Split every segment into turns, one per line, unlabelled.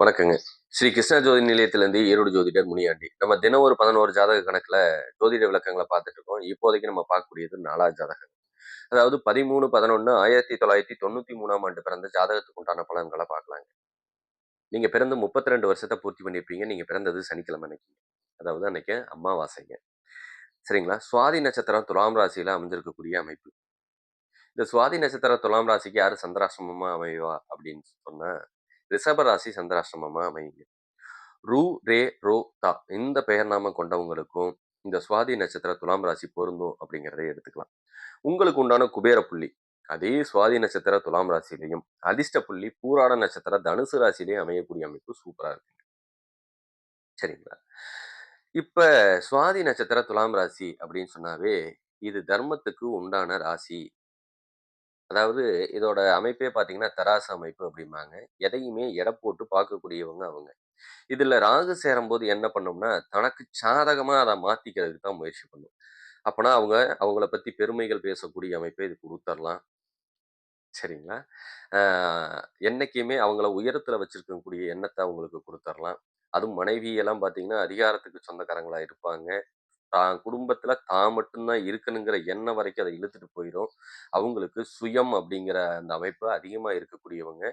வணக்கங்க. ஸ்ரீ கிருஷ்ணா ஜோதி நிலையத்திலேருந்து ஈரோடு ஜோதிடர் முனியாண்டி. நம்ம தினம் ஒரு பதினோரு ஜாதக கணக்கில் ஜோதிட விளக்கங்களை பார்த்துட்டு இருக்கோம். இப்போதைக்கு நம்ம பார்க்கக்கூடியது நாலா ஜாதகம் அதாவது பதிமூணு பதினொன்று ஆயிரத்தி தொள்ளாயிரத்தி தொண்ணூற்றி மூணாம் ஆண்டு பிறந்த ஜாதகத்துக்கு உண்டான பலன்களை பார்க்கலாங்க. நீங்கள் பிறந்து முப்பத்தி ரெண்டு வருஷத்தை பூர்த்தி பண்ணியிருப்பீங்க. நீங்கள் பிறந்தது சனிக்கிழமை அன்னைக்கு. அதாவது அன்னைக்கு அம்மாவாசைங்க சரிங்களா? சுவாதி நட்சத்திரம் துலாம் ராசியில் அமைஞ்சிருக்கக்கூடிய அமைப்பு. இந்த சுவாதி நட்சத்திரம் துலாம் ராசிக்கு யார் சந்திராசிரமமாக அமைவா அப்படின்னு சொன்னால் ரிஷபராசி சந்திராசிரமமா அமையுங்க. ரூ ரே ரோ தா இந்த பெயர் நாம கொண்டவங்களுக்கும் இந்த சுவாதி நட்சத்திர துலாம் ராசி பொருந்தும் அப்படிங்கிறத எடுத்துக்கலாம். உங்களுக்கு உண்டான குபேர புள்ளி அதே சுவாதி நட்சத்திர துலாம் ராசிலையும் அதிர்ஷ்ட புள்ளி பூராட நட்சத்திர தனுசு ராசிலையும் அமையக்கூடிய அமைப்பு சூப்பரா இருக்குங்க. சரிங்களா? இப்ப சுவாதி நட்சத்திர துலாம் ராசி அப்படின்னு சொன்னாவே இது தர்மத்துக்கு உண்டான ராசி அதாவது இதோட அமைப்பே பார்த்தீங்கன்னா தராசு அமைப்பு அப்படிம்பாங்க. எதையுமே எடை போட்டு பார்க்கக்கூடியவங்க அவங்க. இதில் ராகு சேரும்போது என்ன பண்ணோம்னா தனக்கு சாதகமாக அதை மாற்றிக்கிறதுக்கு தான் முயற்சி பண்ணும். அப்போனா அவங்க அவங்கள பற்றி பெருமைகள் பேசக்கூடிய அமைப்பை இது கொடுத்துர்லாம். சரிங்களா? ஆஹ் என்னைக்குமே அவங்கள உயரத்தில் வச்சிருக்கக்கூடிய எண்ணத்தை அவங்களுக்கு கொடுத்துர்லாம். அதுவும் மனைவியெல்லாம் பார்த்தீங்கன்னா அதிகாரத்துக்கு சொந்தக்காரங்களா இருப்பாங்க. தான் குடும்பத்துல தான் மட்டும்தான் இருக்கணுங்கிற எண்ணம் வரைக்கும் அதை இழுத்துட்டு போயிடும் அவங்களுக்கு சுயம் அப்படிங்கிற அந்த அமைப்பு அதிகமா இருக்கக்கூடியவங்க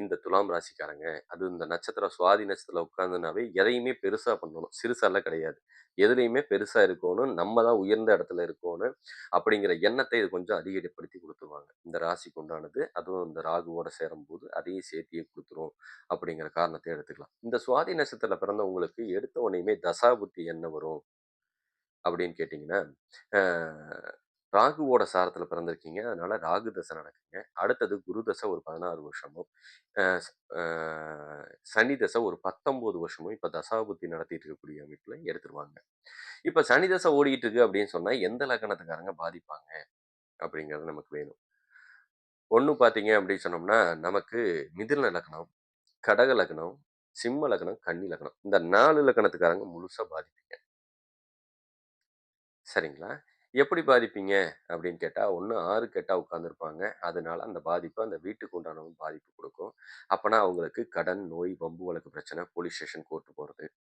இந்த துலாம் ராசிக்காரங்க. அது இந்த நட்சத்திரம் சுவாதி நட்சத்திரத்துல உட்காந்துனாவே எதையுமே பெருசா பண்ணணும். சிறுசாலாம் கிடையாது. எதுலையுமே பெருசா இருக்கணும். நம்ம தான் உயர்ந்த இடத்துல இருக்கணும் அப்படிங்கிற எண்ணத்தை இது கொஞ்சம் அதிகப்படுத்தி கொடுத்துருவாங்க. இந்த ராசிக்கு உண்டானது. அதுவும் இந்த ராகுவோட சேரும்போது அதையும் சேர்த்தியே கொடுத்துரும் அப்படிங்கிற காரணத்தை எடுத்துக்கலாம். இந்த சுவாதி நட்சத்திரத்துல பிறந்தவங்களுக்கு எடுத்த உடனேயுமே தசாபுத்தி என்ன வரும். அப்படின்னு கேட்டிங்கன்னா ராகுவோட சாரத்தில் பிறந்திருக்கீங்க. அதனால ராகு தசை நடக்குங்க. அடுத்தது குரு தசை ஒரு பதினாறு வருஷமும் சனி தசை ஒரு பத்தொம்போது வருஷமும் இப்போ தசாபுத்தி நடத்திட்டு இருக்கக்கூடிய அமைப்பில் எடுத்துருவாங்க. இப்போ சனி தசை ஓடிட்டு இருக்கு அப்படின்னு சொன்னால் எந்த லக்கணத்துக்காரங்க பாதிப்பாங்க? அப்படிங்கிறது நமக்கு வேணும். ஒன்று பார்த்தீங்க அப்படின்னு சொன்னோம்னா நமக்கு மிதிர்ன லக்னம் கடக லக்னம் சிம்ம லக்னம் கன்னி லக்னம் இந்த நாலு லக்கணத்துக்காரங்க முழுசாக பாதிப்பீங்க. சரிங்களா? எப்படி பாதிப்பீங்க? அப்படின்னு கேட்டால் ஒன்று ஆறு கெட்டால் உட்காந்துருப்பாங்க அதனால அந்த பாதிப்பு அந்த வீட்டுக்கு உண்டான பாதிப்பு கொடுக்கும். அப்போனா அவங்களுக்கு கடன் நோய் வம்பு வழக்கு பிரச்சனை போலீஸ் ஸ்டேஷன் கோர்ட்டு போகிறது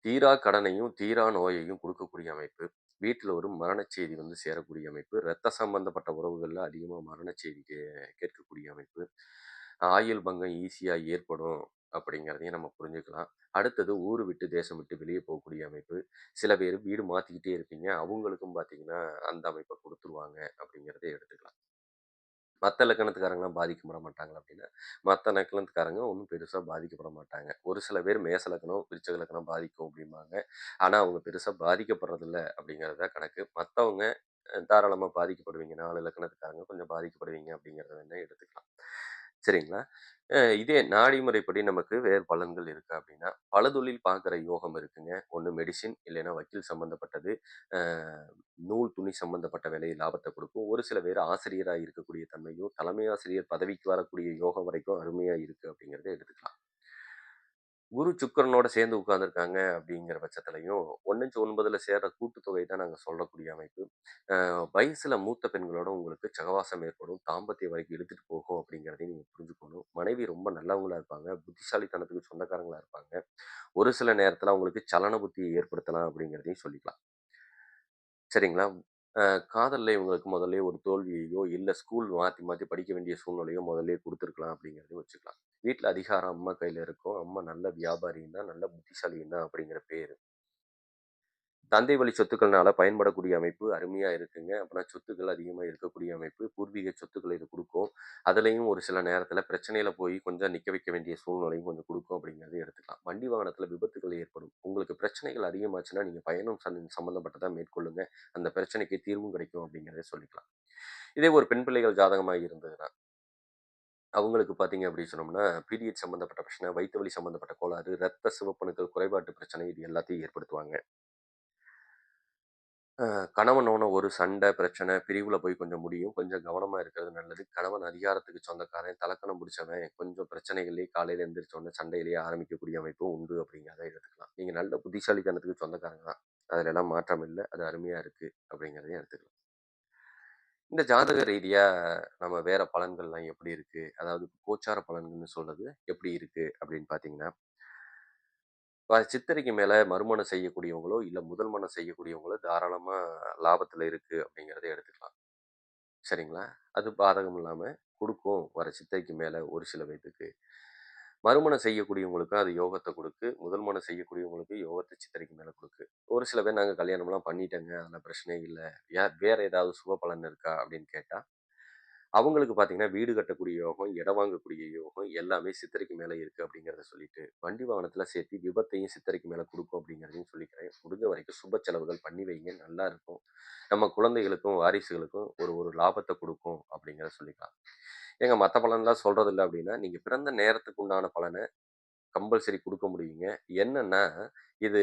தீரா கடனையும் தீரா நோயையும் கொடுக்கக்கூடிய அமைப்பு. வீட்டில் ஒரு மரணச் செய்தி வந்து சேரக்கூடிய அமைப்பு. இரத்த சம்பந்தப்பட்ட உறவுகளில் அதிகமாக மரணச்செய்தி கே- கேட்கக்கூடிய அமைப்பு. ஆயுள் பங்கம் ஈஸியாக ஏற்படும். அப்படிங்கிறதையும் நம்ம புரிஞ்சுக்கலாம். அடுத்தது ஊர் விட்டு தேசம் விட்டு வெளியே போகக்கூடிய அமைப்பு. சில பேர் வீடு மாற்றிக்கிட்டே இருப்பீங்க. அவங்களுக்கும் பார்த்தீங்கன்னா அந்த அமைப்பை கொடுத்துருவாங்க அப்படிங்கிறத எடுத்துக்கலாம். மற்ற லக்கணத்துக்காரங்களாம் பாதிக்கப்பட மாட்டாங்க அப்படின்னா மற்ற லக்கணத்துக்காரங்க ஒன்றும் பெருசாக பாதிக்கப்பட மாட்டாங்க. ஒரு சில பேர் மேச லக்கணம் விருச்சக லக்கணம் பாதிக்கும் அப்படிம்பாங்க. ஆனால் அவங்க பெருசாக பாதிக்கப்படுறதில்ல அப்படிங்கிறத கணக்கு. மற்றவங்க தாராளமாக பாதிக்கப்படுவீங்க. நாலு லக்கணத்துக்காரங்க கொஞ்சம் பாதிக்கப்படுவீங்க அப்படிங்கிறத வேணால் எடுத்துக்கலாம். சரிங்களா? அஹ் இதே நாடி முறைப்படி நமக்கு வேறு பலன்கள் இருக்கு அப்படின்னா பலதொழில் பார்க்குற யோகம் இருக்குங்க. ஒன்று மெடிசின் இல்லைன்னா வக்கீல் சம்மந்தப்பட்டது அஹ் நூல் துணி சம்மந்தப்பட்ட வேலையை லாபத்தை கொடுக்கும். ஒரு சில பேர் ஆசிரியராக இருக்கக்கூடிய தன்மையும் தலைமை ஆசிரியர் பதவிக்கு வரக்கூடிய யோகம் வரைக்கும் அருமையாக இருக்குது அப்படிங்கிறத எடுத்துக்கலாம். குரு சுக்கரனோட சேர்ந்து உட்கார்ந்துருக்காங்க அப்படிங்கிற பட்சத்துலையும் ஒன்னஞ்சு ஒன்பதுல சேர்ற கூட்டுத்தொகை தான் நாங்கள் சொல்லக்கூடிய அமைப்பு. அஹ் வயசுல மூத்த பெண்களோட உங்களுக்கு சகவாசம் ஏற்படும் தாம்பத்தியம் வரைக்கும் இழுத்துட்டு போகும் அப்படிங்கிறதையும் நீங்கள் புரிஞ்சுக்கணும். மனைவி ரொம்ப நல்லவங்களா இருப்பாங்க புத்திசாலித்தனத்துக்கு சொந்தக்காரங்களா இருப்பாங்க. ஒரு சில நேரத்தில் அவங்களுக்கு சலன புத்தியை ஏற்படுத்தலாம் அப்படிங்கிறதையும் சொல்லிக்கலாம். சரிங்களா? காதலில் இவங்களுக்கு முதல்ல ஒரு தோல்வியையோ இல்லை ஸ்கூல் மாற்றி மாற்றி படிக்க வேண்டிய சூழ்நிலையோ முதல்ல கொடுத்துருக்கலாம் அப்படிங்கிறதையும் வச்சுக்கலாம். வீட்டில் அதிகாரம் அம்மா கையில் இருக்கும். அம்மா நல்ல வியாபாரியும் தான் நல்ல புத்திசாலியும் தான் அப்படிங்கிற பேர். தந்தை வழி சொத்துக்கள்னால பயன்படக்கூடிய அமைப்பு அருமையாக இருக்குங்க. அப்படின்னா சொத்துக்கள் அதிகமாக இருக்கக்கூடிய அமைப்பு. பூர்வீக சொத்துக்கள் இது கொடுக்கும். அதுலேயும் ஒரு சில நேரத்தில் பிரச்சனையில் போய் கொஞ்சம் நிற்க வைக்க வேண்டிய சூழ்நிலையும் கொஞ்சம் கொடுக்கும் அப்படிங்கிறது எடுத்துக்கலாம். வண்டி வாகனத்தில் விபத்துகள் ஏற்படும். உங்களுக்கு பிரச்சனைகள் அதிகமாச்சுன்னா நீங்கள் பயணம் சம் சம்மந்தப்பட்டதாக மேற்கொள்ளுங்க. அந்த பிரச்சனைக்கு தீர்வும் கிடைக்கும் அப்படிங்கிறத சொல்லிக்கலாம். இதே ஒரு பெண் பிள்ளைகள் ஜாதகமாக இருந்ததுன்னா அவங்களுக்கு பார்த்தீங்க அப்படின்னு சொன்னோம்னா பீரியட் சம்மந்தப்பட்ட பிரச்சனை வயிற்று வலி சம்மந்தப்பட்ட கோளாறு ரத்த சிவப்பணுக்கள் குறைபாட்டு பிரச்சனை இது எல்லாத்தையும் ஏற்படுத்துவாங்க. கணவனோட ஒரு சண்டை பிரச்சனை பிரிவில் போய் கொஞ்சம் முடியும். கொஞ்சம் கவனமாக இருக்கிறது நல்லது. கணவன் அதிகாரத்துக்கு சொந்தக்காரன் தலக்கணம் பிடிச்சவன் கொஞ்சம் பிரச்சனைகள்லேயே காலையில் எந்திரிச்ச சண்டையிலேயே ஆரம்பிக்கக்கூடிய அமைப்பும் உண்டு அப்படிங்கிறத எடுத்துக்கலாம். நீங்கள் நல்ல புத்திசாலித்தனத்துக்கு சொந்தக்காரங்க தான். அதில் எல்லாம் மாற்றம் இல்லை. அது அருமையாக இருக்குது அப்படிங்கிறதையும் எடுத்துக்கலாம். இந்த ஜாதக ரீதியாக நம்ம வேறு பலன்கள்லாம் எப்படி இருக்குது அதாவது கோச்சார பலன்கள்னு சொல்கிறது எப்படி இருக்குது அப்படின்னு பார்த்தீங்கன்னா, சித்திரைக்கு மேலே மறுமணம் செய்யக்கூடியவங்களோ, இல்லை முதல் மனம் செய்யக்கூடியவங்களோ தாராளமாக லாபத்தில் இருக்குது அப்படிங்கிறத எடுத்துக்கலாம். சரிங்களா? அது பாதகம் இல்லாமல் கொடுக்கும் வர சித்திரைக்கு மேலே ஒரு சில பேத்துக்கு. மறுமணம் செய்யக்கூடியவங்களுக்கும் அது யோகத்தை கொடுக்கு முதல் மனம் செய்யக்கூடியவங்களுக்கு யோகத்தை சித்திரைக்கு மேலே கொடுக்கு ஒரு சில பேர் நாங்கள் கல்யாணம்லாம் பண்ணிட்டேங்க. அதில் பிரச்சனையே இல்லை ஏ வேறு ஏதாவது சுப பலன் இருக்கா? அப்படின்னு கேட்டால் அவங்களுக்கு பார்த்தீங்கன்னா, வீடு கட்டக்கூடிய யோகம், இடம் வாங்கக்கூடிய யோகம் எல்லாமே சித்திரைக்கு மேலே இருக்குது அப்படிங்கிறத சொல்லிட்டு, வண்டி வாகனத்தில் சேர்த்து விபத்தையும் சித்திரைக்கு மேலே கொடுக்கும் அப்படிங்கிறதையும் சொல்லிக்கிறேன். முடிஞ்ச வரைக்கும் சுப செலவுகள் பண்ணி வைங்க. நல்லா இருக்கும். நம்ம குழந்தைகளுக்கும், வாரிசுகளுக்கும் ஒரு ஒரு லாபத்தை கொடுக்கும் அப்படிங்கிறத சொல்லிக்கலாம். ஏங்க மற்ற பலன்லாம் இல்லை அப்படின்னா, நீங்கள் பிறந்த நேரத்துக்கு உண்டான பலனை கம்பல்சரி கொடுக்க முடியுங்க. என்னன்னா, இது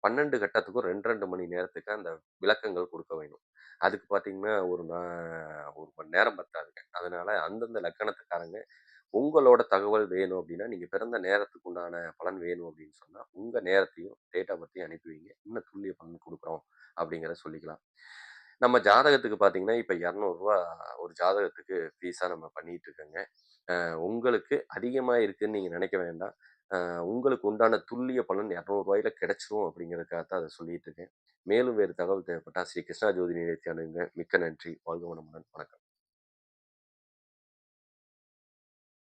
12 கட்டத்துக்கும் 2, 2 மணி நேரத்துக்கு அந்த விளக்கங்கள் கொடுக்க வேணும். அதுக்கு பார்த்தீங்கன்னா, ஒரு நா 1 மணி நேரம் பத்தாதுங்க. அதனால அந்தந்த லக்கணத்துக்காரங்க உங்களோட தகவல் வேணும் அப்படின்னா, நீங்க பிறந்த நேரத்துக்கு உண்டான பலன் வேணும் அப்படின்னு சொன்னா, உங்க நேரத்தையும், டேட் ஆஃப் பர்த்தையும் அனுப்பி வைங்க. இன்னும் துல்லிய பலன் குடுக்குறோம் அப்படிங்கிறத சொல்லிக்கலாம். நம்ம ஜாதகத்துக்கு பார்த்தீங்கன்னா, இப்ப ரூ. 200 ஒரு ஜாதகத்துக்கு ஃபீஸா நம்ம பண்ணிகிட்டு இருக்கோங்க. அ உங்களுக்கு அதிகமா இருக்குன்னு நீங்க நினைக்க வேண்டாம். உங்களுக்கு உண்டான துல்லிய பலன் ரூ. 200ல கிடைச்சிரும் அப்படிங்கிறதுக்காக தான் அதை சொல்லிட்டு இருக்கேன். மேலும் வேறு தகவல் தேவைப்பட்டா ஸ்ரீ கிருஷ்ணா ஜோதி நிலையத்தை அணுங்க மிக்க நன்றி. வாழ்க வளமுடன். வணக்கம்.